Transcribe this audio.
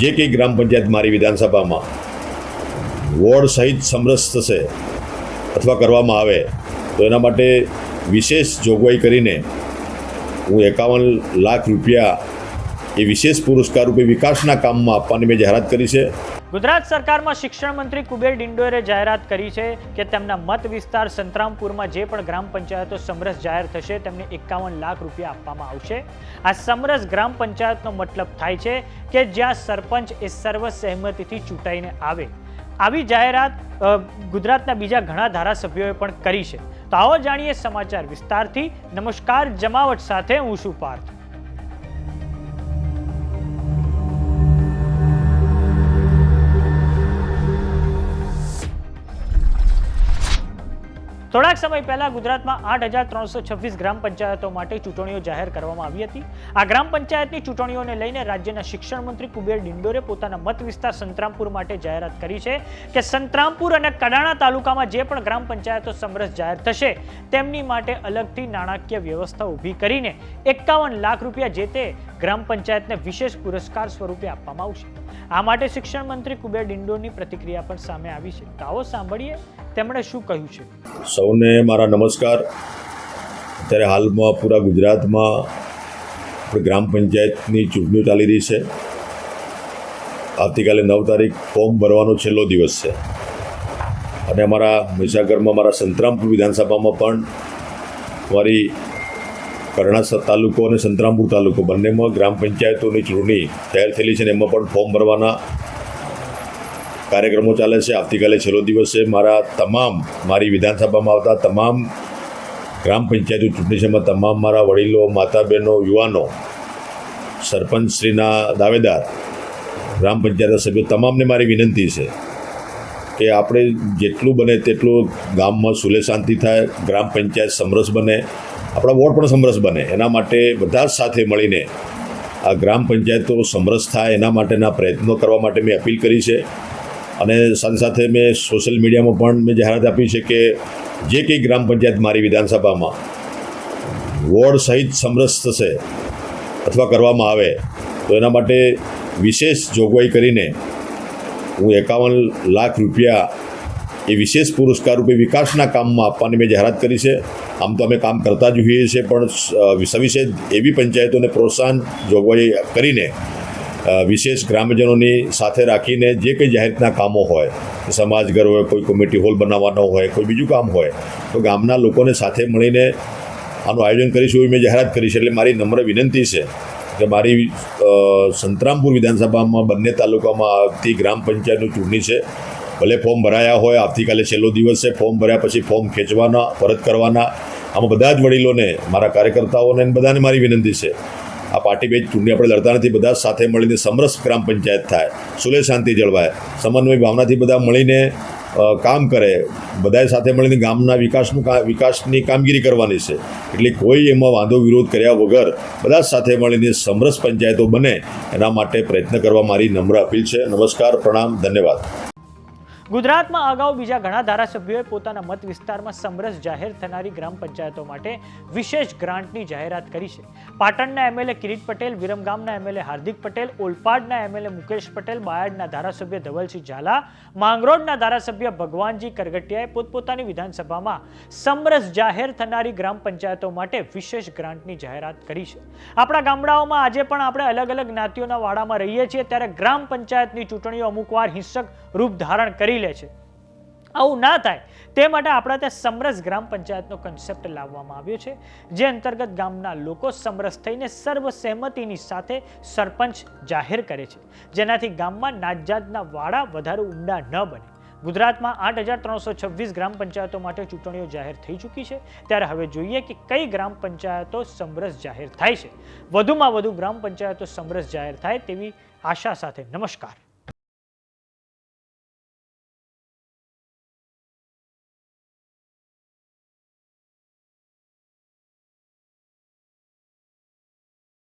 જે કંઈ ગ્રામ પંચાયત મારી વિધાનસભામાં વોર્ડ સહિત સમરસ થશે અથવા કરવામાં આવે, તો એના માટે વિશેષ જોગવાઈ કરીને હું એકાવન લાખ રૂપિયા એ વિશેષ પુરસ્કાર રૂપે વિકાસના કામમાં આપવાની મેં જાહેરાત કરી છે. ગુજરાત સરકારમાં શિક્ષણ મંત્રી કુબેર ડિંડોરે જાહેરાત કરી છે કે તેમના મત વિસ્તાર સંતરામપુરમાં જે પણ ગ્રામ પંચાયતો સમરસ જાહેર થશે, તેમને એકાવન લાખ રૂપિયા આપવામાં આવશે. આ સમરસ ગ્રામ પંચાયતનો મતલબ થાય છે કે જ્યાં સરપંચ એ સર્વ સહેમતીથી ચૂંટાઈને આવે. આવી જાહેરાત ગુજરાતના બીજા ઘણા ધારાસભ્યોએ પણ કરી છે. તો આવો જાણીએ સમાચાર વિસ્તારથી. નમસ્કાર, જમાવટ સાથે હું શું પાર્થ. થોડાક સમય પહેલા ગુજરાતમાં આઠ હજાર ત્રણસો છવ્વીસ ગ્રામ પંચાયતો માટે ચૂંટણીઓ જાહેર કરવામાં આવી હતી. આ ગ્રામ પંચાયતની ચૂંટણીઓને લઈને રાજ્યના શિક્ષણ મંત્રી કુબેર ડિંડોરે પોતાના મત વિસ્તાર સંતરામપુર માટે જાહેરાત કરી છે કે સંતરામપુર અને કડાણા તાલુકામાં જે પણ ગ્રામ પંચાયતો સમરસ જાહેર થશે, તેમની માટે અલગથી નાણાકીય વ્યવસ્થા ઊભી કરીને એકાવન લાખ રૂપિયા જે તે ગ્રામ પંચાયતને વિશેષ પુરસ્કાર સ્વરૂપે આપવામાં આવશે. આ માટે શિક્ષણ મંત્રી કુબેર ડિંડોરની પ્રતિક્રિયા પણ સામે આવી છે. આવો સાંભળીએ તેમણે શું કહ્યું છે? સૌને મારા નમસ્કાર. અત્યારે હાલમાં પૂરા ગુજરાતમાં ગ્રામ પંચાયતની ચૂંટણી ચાલી રહી છે. આવતીકાલે નવ તારીખ ફોર્મ ભરવાનો છેલ્લો દિવસ છે. અને અમારા મહીસાગરમાં મારા સંતરામપુર વિધાનસભામાં પણ મારી કરણા તાલુકો અને સંતરામપુર તાલુકો. બંનેમાં ગ્રામ પંચાયતોની ચૂંટણી તૈયાર થયેલી છે અને એમાં પણ ફોર્મ ભરવાના કાર્યક્રમો ચાલે છે. આવતીકાલે છેલ્લો દિવસ મારા તમામ, મારી વિધાનસભામાં આવતા તમામ ગ્રામ પંચાયતો ચૂંટણી છે. એમાં તમામ મારા વડીલો માતા બહેનો યુવાનો, સરપંચશ્રીના દાવેદાર, ગ્રામ પંચાયતના સભ્યો, તમામને મારી વિનંતી છે કે આપણે જેટલું બને તેટલું ગામમાં સુલે શાંતિ થાય, ગ્રામ પંચાયત સમરસ બને. આપણા વોર્ડ પણ સમરસ બને. એના માટે બધા જ સાથે મળીને આ ગ્રામ પંચાયતો સમરસ થાય એના માટેના પ્રયત્નો કરવા માટે મેં અપીલ કરી છે. અને સાથે સાથે મેં સોશિયલ મીડિયામાં પણ મેં જાહેરાત આપી છે કે જે કંઈ ગ્રામ પંચાયત મારી વિધાનસભામાં વોર્ડ સહિત સમરસ થશે અથવા કરવામાં આવે, તો એના માટે વિશેષ જોગવાઈ કરીને હું એકાવન લાખ રૂપિયા એ વિશેષ પુરસ્કાર રૂપે વિકાસના કામમાં આપવાની મેં જાહેરાત કરી છે. આમ તો અમે કામ કરતા જ હોઈએ છીએ, પણ સવિશેષ એવી પંચાયતોને પ્રોત્સાહન જોગવાઈ કરીને વિશેષ ગ્રામજનોની સાથે રાખીને જે કંઈ જાહેરના કામો હોય, સમાજ ઘર હોય, કોઈ કમિટી હોલ બનાવવાનો હોય, કોઈ બીજું કામ હોય, તો ગામના લોકોને સાથે મળીને આનું આયોજન કરીશું એવી મેં જાહેરાત કરી છે. એટલે મારી નમ્ર વિનંતી છે કે મારી સંતરામપુર વિધાનસભામાં બંને તાલુકામાં આવતી ગ્રામ પંચાયતની ચૂંટણી છે. ભલે ફોર્મ ભરાયા હોય, આવતીકાલે છેલ્લો દિવસ છે, ફોર્મ ભર્યા પછી ફોર્મ ખેંચવાના, પરત કરવાના, આમાં બધા જ વડીલોને, મારા કાર્યકર્તાઓને બધાને મારી વિનંતી છે. આ પાર્ટી બેચ ચૂંટણી આપણે લડતા નથી, બધા સાથે મળીને સમરસ ગ્રામ પંચાયત થાય. સુલે શાંતિ જળવાય. સમન્વય ભાવનાથી બધા મળીને કામ કરે. બધાએ સાથે મળીને ગામના વિકાસનું વિકાસની કામગીરી કરવાની છે. એટલે કોઈ એમાં વાંધો, વિરોધ કર્યા વગર બધા સાથે મળીને સમરસ પંચાયતો બને, એના માટે પ્રયત્ન કરવા મારી નમ્ર અપીલ છે. નમસ્કાર, પ્રણામ, ધન્યવાદ. ગુજરાતમાં અગાઉ બીજા ઘણા ધારાસભ્યોએ પોતાના મત વિસ્તારમાં સમરસ જાહેર થનારી ગ્રામ પંચાયતો માટે વિશેષ ગ્રાન્ટની જાહેરાત કરી છે. પાટણના એમએલએ કિરીટ પટેલ, વિરમગામના એમએલએ હાર્દિક પટેલ, ઓલપાડના એમએલએ મુકેશ પટેલ, બાયડના ધારાસભ્ય ધવલસિંહ ઝાલા, માંગરોળના ધારાસભ્ય ભગવાનજી કરગટિયાએ પોતપોતાની વિધાનસભામાં સમરસ જાહેર થનારી ગ્રામ પંચાયતો માટે વિશેષ ગ્રાન્ટની જાહેરાત કરી છે. આપણા ગામડાઓમાં આજે પણ આપણે અલગ અલગ જ્ઞાતિઓના વાડામાં રહીએ છીએ, ત્યારે ગ્રામ પંચાયતની ચૂંટણીઓ અમુકવાર હિંસક રૂપ ધારણ કરી લે છે. આવું ના થાય. તે માટે આપણા ત્યાં સમરસ ગ્રામ પંચાયતનો કન્સેપ્ટ લાવવામાં આવ્યો છે, જે અંતર્ગત ગામના લોકો સમરસ થઈને સર્વસહેમતિની સાથે સરપંચ જાહેર કરે છે. જેનાથી ગામમાં નાતજાતના વાડા વધારે ઊંડા ન બને. ગુજરાતમાં આઠ હજાર ત્રણસો છવ્વીસ ગ્રામ પંચાયતો માટે ચૂંટણીઓ જાહેર થઈ ચૂકી છે. ત્યારે હવે જોઈએ કે કઈ ગ્રામ પંચાયતો સમરસ જાહેર થાય છે. વધુમાં વધુ ગ્રામ પંચાયતો સમરસ જાહેર થાય તેવી આશા સાથે નમસ્કાર.